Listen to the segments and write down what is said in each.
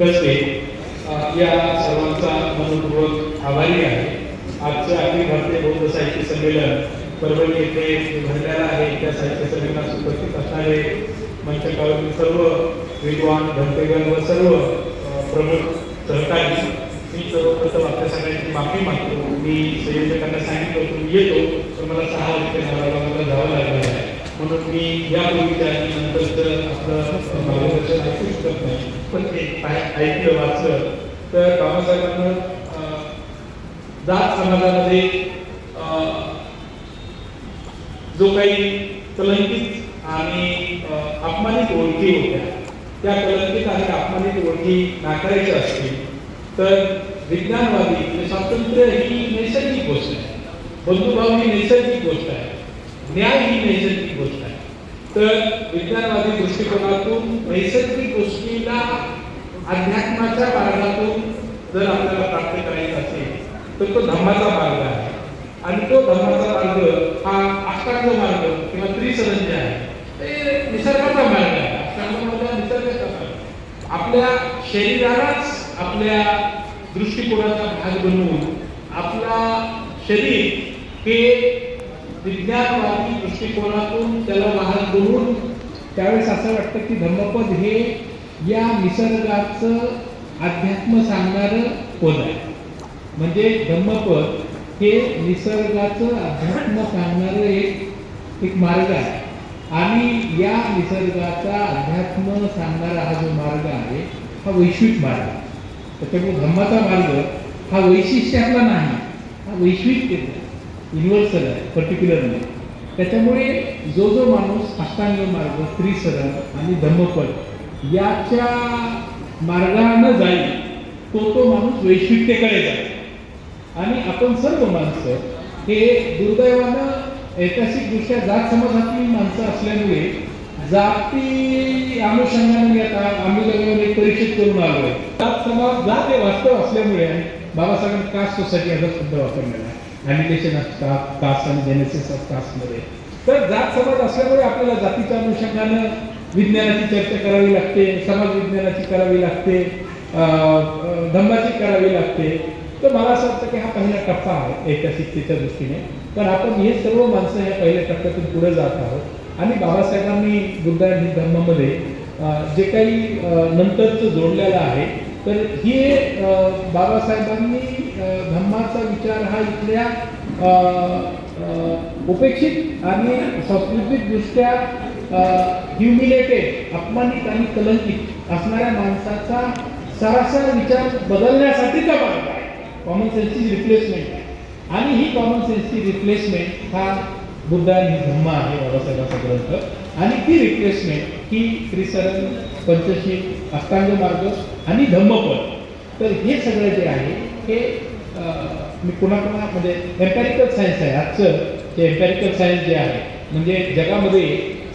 कसे या सर्वांचा मनपूर्वक आभारी आहे. आजचं अखिल भारतीय बौद्ध साहित्य संमेलन परभणी येथे भरलेलं आहे. त्या साहित्य संमेलनात उपस्थित असणारे मंचकावरील सर्व विद्वान घंटेगण व सर्व प्रमुख सहकारी मी सर्वप्रथम आपल्या सगळ्यांची माफी मागतो. मी संयोजकांना सांगितलं तुम्ही येतो तर मला सहा वाजता घराला मला जावं लागलं आहे. म्हणून मी या आणि तर आपलं मार्गदर्शन ऐकू शकत नाही पण ते ऐकलं वाचलं तर बाबासाहेबांना जात समाजामध्ये जो काही कलंकित आणि अपमानित ओळखी होत्या त्या कलंकित आणि अपमानित ओळखी नाकारायच्या असतील तर विज्ञानवादी म्हणजे स्वातंत्र्य ही नैसर्गिक गोष्ट आहे. बंधुभाव ही नैसर्गिक गोष्ट आहे. न्याय ही नैसर्गिक गोष्ट आहे. तर विज्ञानवादी दृष्टिकोनातून नैसर्गिक गोष्टीला अध्यात्माच्या मार्गातून जर आपल्याला प्राप्त करायचं असेल तर तो धम्माचा मार्ग आहे. आणि तो धर्माचा मार्ग हा अष्टांग मार्ग किंवा त्रिसरंज आहे. ते निसर्गाचा मार्ग आहे. अष्टांग मार्ग निसर्गाचा मार्ग. आपल्या शरीरालाच आपल्या दृष्टिकोनाचा भाग बनवून आपला शरीर हे विज्ञानवादी दृष्टिकोनातून त्याला वाहन करून त्यावेळेस असं वाटतं की धम्मपद हे या निसर्गाचं अध्यात्म सांगणारं पद आहे. म्हणजे धम्मपद हे निसर्गाचं अध्यात्म सांगणारं एक एक मार्ग आहे. आणि या निसर्गाचा अध्यात्म सांगणारा हा जो मार्ग आहे हा वैश्विक मार्ग आहे. त्याच्यामुळे धम्माचा मार्ग हा वैशिष्ट्यातला नाही हा वैश्विक युनिव्हर्सल आहे पर्टिक्युलर नाही. त्याच्यामुळे जो जो माणूस अष्टांग मार्ग त्रिसरण आणि धम्मपद याच्या मार्गानं जाईल तो तो माणूस वैश्विकतेकडे जाईल. आणि आपण सर्व माणसं हे दुर्दैवानं ऐतिहासिकदृष्ट्या जात समाजातली माणसं असल्यामुळे जाती अनुषंगाने मी आता आम्ही लगेच एक परीक्षित करून आलोय. जात समाज जात हे वास्तव असल्यामुळे आणि बाबासाहेबांनी कास्ट सोसायटी याचा शब्द वापरलेला आहे. ॲनिमेशन असतात कास्ट आणि जेनेसिस ऑफ कास्टमध्ये तर जात समाज असल्यामुळे आपल्याला जातीच्या अनुषंगानं विज्ञानाची चर्चा करावी लागते समाज विज्ञानाची करावी लागते धम्माची करावी लागते. तर मला असं वाटतं की हा पहिला टप्पा आहे ऐतिहासिकतेच्या दृष्टीने. पण आपण हे सर्व माणसं ह्या पहिल्या टप्प्यातून पुढे जात आहोत. आणि बाबासाहेबांनी बुद्ध आणि धर्मामध्ये जे काही नंतरचं जोडलेलं आहे तर हे बाबासाहेबांनी धम्माचा विचार हा इथल्या उपेक्षित आणि सांस्कृतिकदृष्ट्या ह्युमिलेटेड अपमानित आणि कलंकित असणाऱ्या माणसाचा सरासर विचार बदलण्यासाठीचा मार्ग आहे. कॉमन सेन्सची रिप्लेसमेंट आहे आणि ही कॉमन सेन्सची रिप्लेसमेंट हा बुद्ध आणि धम्म आहे बाबासाहेबांचा ग्रंथ. आणि ती रिप्लेसमेंट ही त्रिसरण पंचशील अष्टांग मार्ग आणि धम्मपद. तर हे सगळं जे आहे हे मी पुन्हा पुन्हा म्हणजे एम्पॅरिकल सायन्स आहे. आजचं जे एम्पॅरिकल सायन्स जे आहे म्हणजे जगामध्ये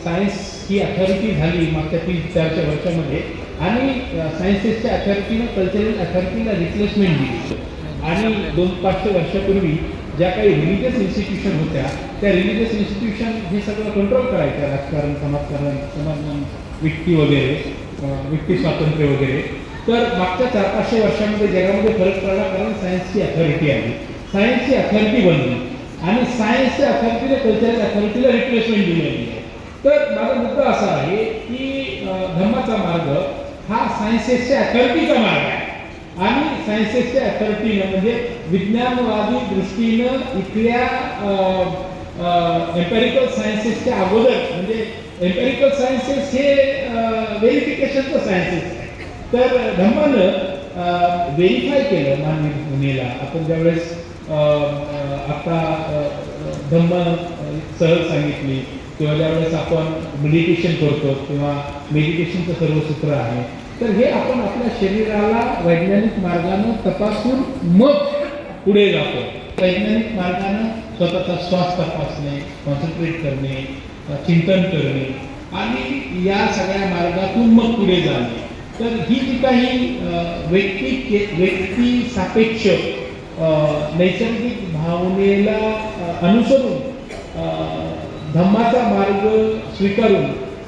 सायन्स ही अथॉरिटी झाली मागच्या तीन चारशे वर्षामध्ये आणि सायन्सेसच्या अथॉरिटीनं कल्चरल अथॉरिटीला रिप्लेसमेंट दिली. आणि दोन पाचशे वर्षापूर्वी ज्या काही रिलिजियस इन्स्टिट्यूशन होत्या त्या रिलिजियस इन्स्टिट्यूशन हे सगळं कंट्रोल करायचं राजकारण समाजकारण समाजमन व्यक्ती वगैरे. व्यक्ती स्वातंत्र्य वगैरे. तर मागच्या चार पाचशे वर्षामध्ये जगामध्ये फरक पडला कारण सायन्सची अथॉरिटी आली सायन्सची अथॉरिटी बनली. आणि सायन्सच्या अथॉरिटीने कल्चरल अथॉरिटीला रिप्लेसमेंट दिलेली आहे. तर माझा मुद्दा असा आहे की अं, धम्माचा मार्ग हा सायन्सेसच्या अथॉरिटीचा मार्ग आहे. आणि सायन्सेसच्या अथॉरिटीनं म्हणजे विज्ञानवादी दृष्टीनं इथल्या एम्पेरिकल सायन्सेसच्या अगोदर म्हणजे एम्पेरिकल सायन्सेस हे व्हेरिफिकेशनचं सायन्सेस आहे. तर धम्मानं व्हेरीफाय केलं मानवी गुन्हेला. आपण ज्यावेळेस आता धम्म सहज सांगितली किंवा ज्यावेळेस आपण मेडिटेशन करतो किंवा मेडिटेशनचं सर्व सूत्र आहे तर हे आपण आपल्या शरीराला वैज्ञानिक मार्गानं तपासून मग पुढे जातो. वैज्ञानिक मार्गानं स्वतःचा श्वास तपासणे कॉन्सन्ट्रेट करणे चिंतन करणे आणि या सगळ्या मार्गातून मग पुढे जाणे. तर ही जी काही व्यक्ती के- व्यक्ती सापेक्ष नैसर्गिक भावनेला अनुसरून धम्माचा मार्ग स्वीकारून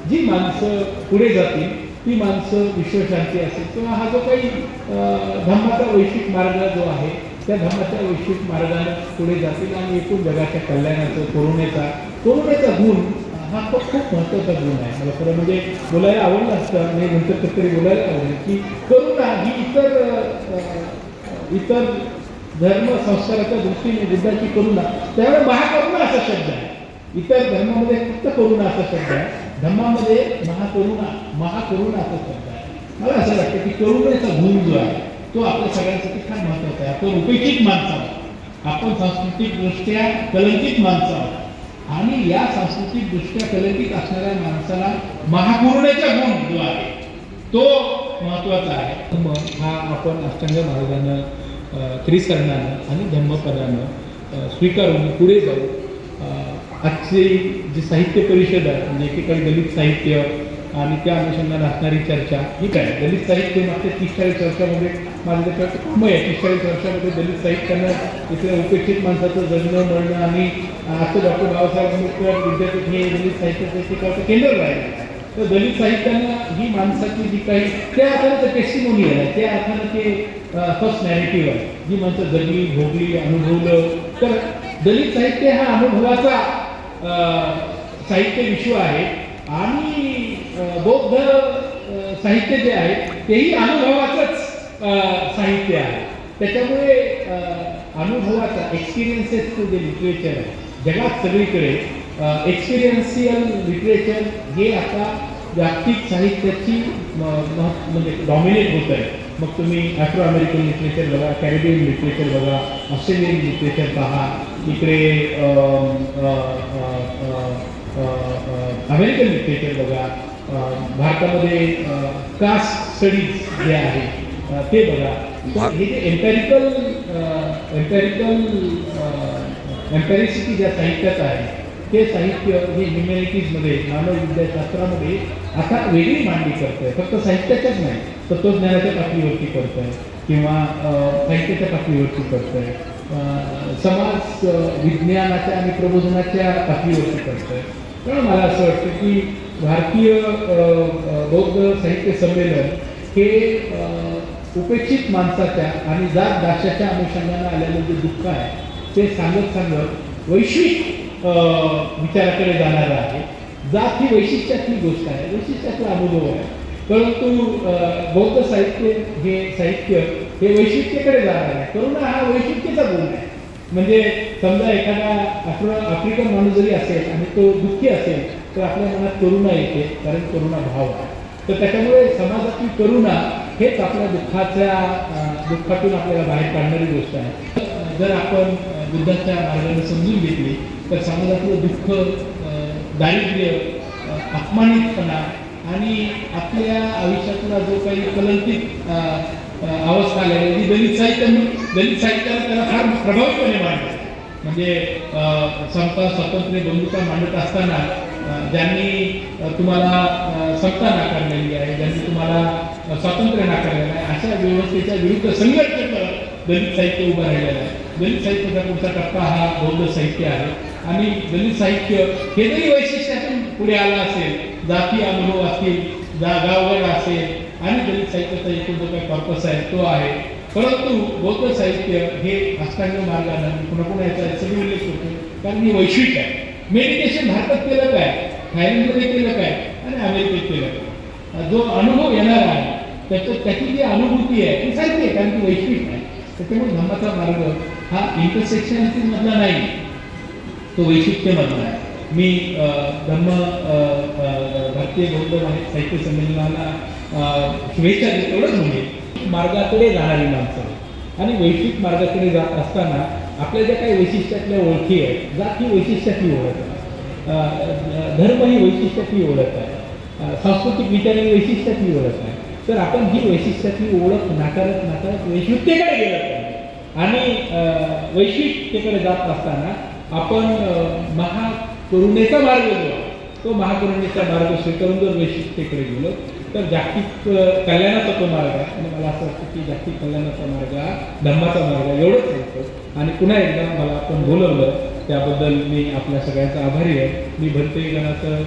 जी माणसं पुढे जातील ती माणसं विश्वशांती असेल. किंवा हा जो काही धम्माचा वैश्विक मार्ग जो आहे त्या धर्माच्या वैश्विक मार्गाने पुढे जातील आणि एकूण जगाच्या कल्याणाचं करुणेचा करुणेचा गुण हा तो खूप महत्त्वाचा गुण आहे. मला खरं म्हणजे बोलायला आवडलं असतं आणि नंतर तरी बोलायला आवडेल की करुणा ही इतर इतर धर्म संस्काराच्या दृष्टीने बुद्धाची करुणा. त्यामुळे महाकरुणा असा शब्द आहे. इतर धर्मामध्ये फक्त करुणा असा शब्द आहे. धर्मामध्ये महाकरुणा महाकरुणा असा शब्द आहे. मला असं वाटतं की करुणेचा गुण जो आहे तो आपल्या सगळ्यांसाठी फार महत्त्वाचा आहे. आपण उपेक्षित माणसं आहोत आपण सांस्कृतिकदृष्ट्या कलंकित माणसं आहोत आणि या सांस्कृतिकदृष्ट्या कलंकित असणाऱ्या माणसाला महाकरुणेचा गुण जो आहे तो महत्त्वाचा आहे. मग हा आपण अष्टांग मार्गानं त्रिसरणानं आणि धम्मपदानं स्वीकारून पुढे जाऊ. आजची जी साहित्य परिषद आहे म्हणजे एकेकाळी दलित साहित्य आणि त्या अनुषंगाने असणारी चर्चा ही काय? दलित साहित्य मागच्या तीस चाळीस वर्षामध्ये माझं त्याच्यावर काम आहे. तीस चाळीस वर्षामध्ये दलित साहित्यानं इथल्या उपेक्षित माणसाचं जगणं मरणं आणि असं डॉक्टर बाबासाहेब आंबेडकर विद्यापीठ हे दलित साहित्याचं एकेकाळचं केंद्र राहिलं. तर दलित साहित्यानं ही माणसाची जी काही त्या अर्थानं ते आहे. त्या अर्थानं ते फर्स्ट नॅरेटिव्ह आहे. जी माणसं जगली भोगली अनुभवलं. तर दलित साहित्य हा अनुभवाचा साहित्य विश्व आहे. आणि बौद्ध साहित्य जे आहे तेही अनुभवात साहित्य आहे. त्याच्यामुळे अनुभवाचा एक्सपिरियन्सेसचं जे लिटरेचर आहे. जगात सगळीकडे एक्सपिरियन्सियल लिटरेचर हे आता जागतिक साहित्याची म- म्हणजे डॉमिनेट होत आहे. मग तुम्ही आफ्रो अमेरिकन लिटरेचर बघा कॅरेबियन लिटरेचर बघा ऑस्ट्रेलियन लिटरेचर पहा इकडे अमेरिकन लिटरेचर बघा भारतामध्ये कास्ट स्टडीज जे आहे ते बघा. हे. जे एम्पॅरिकल एम्पॅरिकल एम्पॅरिसिटी ज्या साहित्यात आहे ते साहित्य हे ह्युमॅनिटीजमध्ये मानवविद्याशास्त्रामध्ये आता वेगळी मांडणी करत आहे फक्त साहित्याच्याच नाही तत्त्वज्ञानाच्या पातळीवरती करत आहे किंवा साहित्याच्या पातळीवरती करत आहे समाज विज्ञानाच्या आणि प्रबोधनाच्या पातळीवरती करत आहे त्यामुळे मला असं वाटतं की भारतीय बौद्ध साहित्य संमेलन हे उपेक्षित माणसाच्या आणि जात दाशाच्या अनुषंगानं आलेलं जे दुःख आहे ते सांगत सांगत वैश्विक विचाराकडे जाणारं आहे. जात ही वैशिष्ट्यातली गोष्ट आहे. वैशिष्ट्यातला अनुभव आहे. परंतु बौद्ध साहित्य हे साहित्य हे वैशिष्ट्यकडे जाणार आहे. करुणा हा वैशिष्ट्यचा गुण आहे. म्हणजे समजा एखादा आफ्र आफ्रिकन माणूस जरी असेल आणि तो दुःखी असेल तर आपल्या मनात करुणा येते कारण करुणा भाव आहे. तर त्याच्यामुळे समाजातली करुणा हेच आपल्या दुःखाच्या दुःखातून आपल्याला बाहेर काढणारी गोष्ट आहे. जर आपण बुद्धाच्या मार्गाने समजून घेतली तर समाजातलं दुःख दारिद्र्य अपमानितपणा आणि आपल्या आयुष्यातला जो काही कलंकित अवस्था आलेली आहे, जी दलित साहित्य दलित साहित्याला त्याला फार प्रभावीपणे मांडतात म्हणजे समता स्वातंत्र्य बंधुता मांडत असताना ज्यांनी तुम्हाला सत्ता नाकारलेली आहे ज्यांनी तुम्हाला स्वातंत्र्य नाकारलेलं आहे अशा व्यवस्थेच्या विरुद्ध संघर्ष करत दलित साहित्य उभं राहिलेलं आहे. दलित साहित्याचा पुढचा टप्पा हा बौद्ध साहित्य आहे. आणि दलित साहित्य हे जरी वैशिष्ट्यातून पुढे आलं असेल जाती अनुभव असतील जा गावगड असेल आणि दलित साहित्याचा एकूण जो काही पर्पस आहे तो आहे. परंतु बौद्ध साहित्य हे अष्टांग मार्गानं पुन्हा पुन्हा याचा सगळी उल्लेख करतो कारण ही वैश्विक आहे. मेडिटेशन भारतात केलं काय? थायलंडमध्ये केलं काय? आणि अमेरिकेत केलं काय? जो अनुभव येणार आहे त्याचं त्याची जी अनुभूती आहे ती सारखी आहे कारण ती वैश्विक आहे. त्याच्यामुळे धम्माचा मार्ग हा इंटरसेक्शनॅलिटी मधला नाही. तो वैशिष्ट्यमधला आहे. मी धम्म भारतीय बौद्ध साहित्य संमेलनाला शुभेच्छा एवढंच म्हणजे. मार्गाकडे जाणारी माणसं. आणि वैश्विक मार्गाकडे जात असताना आपल्या ज्या काही वैशिष्ट्यातल्या ओळखी आहेत जात ही वैशिष्ट्यातली ओळख आहे. धर्म ही वैशिष्ट्यातली ओळख आहे. सांस्कृतिक विचार ही वैशिष्ट्यातली ओळख आहे. तर आपण ही वैशिष्ट्यातली ओळख नाकारत नाकारत वैशिष्ट्येकडे गेलं पाहिजे आणि अ, वैशिष्ट्येकडे जात असताना आपण महाकरुणेचा मार्ग जो तो महाकरुणेचा मार्ग स्वीकारून जर वैशिष्ट्येकडे गेलो तर जागतिक कल्याणाचा तो मार्ग आहे. आणि मला असं वाटतं की जागतिक कल्याणाचा मार्ग हा धम्माचा मार्ग आहे एवढंच सांगतो आणि पुन्हा एकदा मला आपण बोलवलं त्याबद्दल मी आपल्या सगळ्यांचा आभारी आहे. मी भरते गणाचं